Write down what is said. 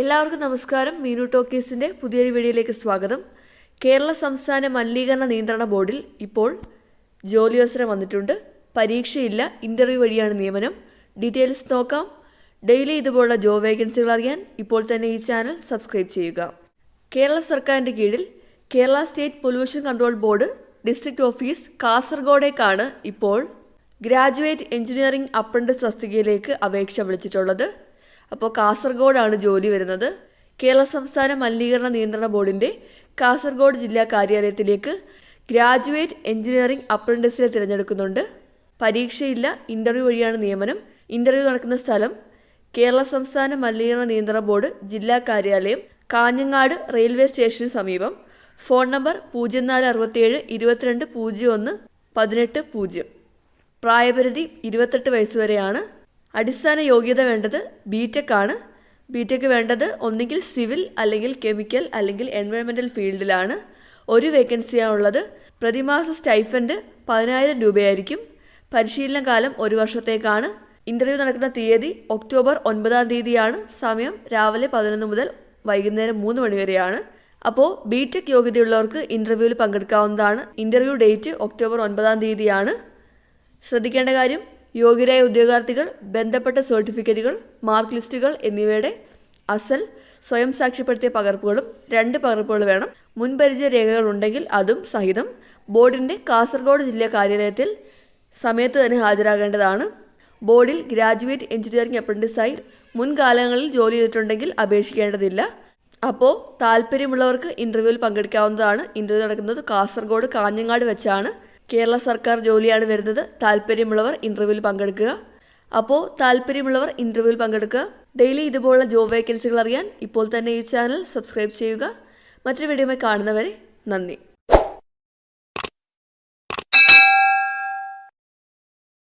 എല്ലാവർക്കും നമസ്കാരം. മീനു ടോക്കീസിന്റെ പുതിയൊരു വീഡിയോയിലേക്ക് സ്വാഗതം. കേരള സംസ്ഥാന മലിനീകരണ നിയന്ത്രണ ബോർഡിൽ ഇപ്പോൾ ജോലിയവസരം വന്നിട്ടുണ്ട്. പരീക്ഷയില്ല ഇന്റർവ്യൂ വഴിയാണ് നിയമനം. ഡീറ്റെയിൽസ് നോക്കാം. ഡെയിലി ഇതുപോലുള്ള ജോബ് വേക്കൻസികൾ അറിയാൻ ഇപ്പോൾ തന്നെ ഈ ചാനൽ സബ്സ്ക്രൈബ് ചെയ്യുക. കേരള സർക്കാരിന്റെ കീഴിൽ Kerala state pollution control board district office കാസർഗോഡേക്കാണ് ഇപ്പോൾ ഗ്രാജുവേറ്റ് എഞ്ചിനീയറിംഗ് അപ്രന്റിസ് തസ്തികയിലേക്ക് അപേക്ഷ വിളിച്ചിട്ടുള്ളത്. അപ്പോൾ കാസർഗോഡാണ് ജോലി വരുന്നത്. കേരള സംസ്ഥാന മലിനീകരണ നിയന്ത്രണ ബോർഡിന്റെ കാസർഗോഡ് ജില്ലാ കാര്യാലയത്തിലേക്ക് ഗ്രാജുവേറ്റ് എഞ്ചിനീയറിംഗ് അപ്രന്റീസിനെ തിരഞ്ഞെടുക്കുന്നുണ്ട്. പരീക്ഷയില്ല ഇന്റർവ്യൂ വഴിയാണ് നിയമനം. ഇന്റർവ്യൂ നടക്കുന്ന സ്ഥലം കേരള സംസ്ഥാന മലിനീകരണ നിയന്ത്രണ ബോർഡ് ജില്ലാ കാര്യാലയം കാഞ്ഞങ്ങാട് റെയിൽവേ സ്റ്റേഷന് സമീപം. ഫോൺ നമ്പർ പൂജ്യം നാല് അറുപത്തിയേഴ് ഇരുപത്തിരണ്ട് പൂജ്യം ഒന്ന് പതിനെട്ട് പൂജ്യം. പ്രായപരിധി ഇരുപത്തെട്ട് വയസ്സ് വരെയാണ്. അടിസ്ഥാന യോഗ്യത വേണ്ടത് ബിടെക് ആണ്. ബിടെക് വേണ്ടത് ഒന്നുകിൽ സിവിൽ അല്ലെങ്കിൽ കെമിക്കൽ അല്ലെങ്കിൽ എൻവയോൺമെന്റൽ ഫീൽഡിലാണ്. ഒരു വേക്കൻസിയാണുള്ളത്. പ്രതിമാസ സ്റ്റൈഫൻഡ് പതിനായിരം രൂപയായിരിക്കും. പരിശീലന കാലം ഒരു വർഷത്തേക്കാണ്. ഇന്റർവ്യൂ നടക്കുന്ന തീയതി ഒക്ടോബർ ഒൻപതാം തീയതിയാണ്. സമയം രാവിലെ പതിനൊന്ന് മുതൽ വൈകുന്നേരം മൂന്ന് മണി വരെയാണ്. അപ്പോൾ ബി ടെക് യോഗ്യതയുള്ളവർക്ക് ഇന്റർവ്യൂവിൽ പങ്കെടുക്കാവുന്നതാണ്. ഇന്റർവ്യൂ ഡേറ്റ് ഒക്ടോബർ ഒൻപതാം തീയതിയാണ്. ശ്രദ്ധിക്കേണ്ട കാര്യം യോഗ്യരായ ഉദ്യോഗാർത്ഥികൾ ബന്ധപ്പെട്ട സർട്ടിഫിക്കറ്റുകൾ മാർക്ക് ലിസ്റ്റുകൾ എന്നിവയുടെ അസൽ സ്വയം സാക്ഷ്യപ്പെടുത്തിയ പകർപ്പുകളും രണ്ട് പകർപ്പുകൾ വേണം. മുൻപരിചയ രേഖകൾ ഉണ്ടെങ്കിൽ അതും സഹിതം ബോർഡിന്റെ കാസർഗോഡ് ജില്ലാ കാര്യാലയത്തിൽ സമയത്ത് തന്നെ ഹാജരാകേണ്ടതാണ്. ബോർഡിൽ ഗ്രാജുവേറ്റ് എഞ്ചിനീയറിംഗ് അപ്രന്റിസായി മുൻകാലങ്ങളിൽ ജോലി ചെയ്തിട്ടുണ്ടെങ്കിൽ അപേക്ഷിക്കേണ്ടതില്ല. അപ്പോൾ താല്പര്യമുള്ളവർക്ക് ഇന്റർവ്യൂവിൽ പങ്കെടുക്കാവുന്നതാണ്. ഇന്റർവ്യൂ നടക്കുന്നത് കാസർഗോഡ് കാഞ്ഞങ്ങാട് വെച്ചാണ്. കേരള സർക്കാർ ജോലിയാണ് വരുന്നത്. താല്പര്യമുള്ളവർ ഇന്റർവ്യൂവിൽ പങ്കെടുക്കുക. അപ്പോൾ താല്പര്യമുള്ളവർ ഇന്റർവ്യൂവിൽ പങ്കെടുക്കുക. ഡെയിലി ഇതുപോലുള്ള ജോബ് വേക്കൻസികൾ അറിയാൻ ഇപ്പോൾ തന്നെ ഈ ചാനൽ സബ്സ്ക്രൈബ് ചെയ്യുക. മറ്റൊരു വീഡിയോയുമായി കാണുന്നവരെ നന്ദി.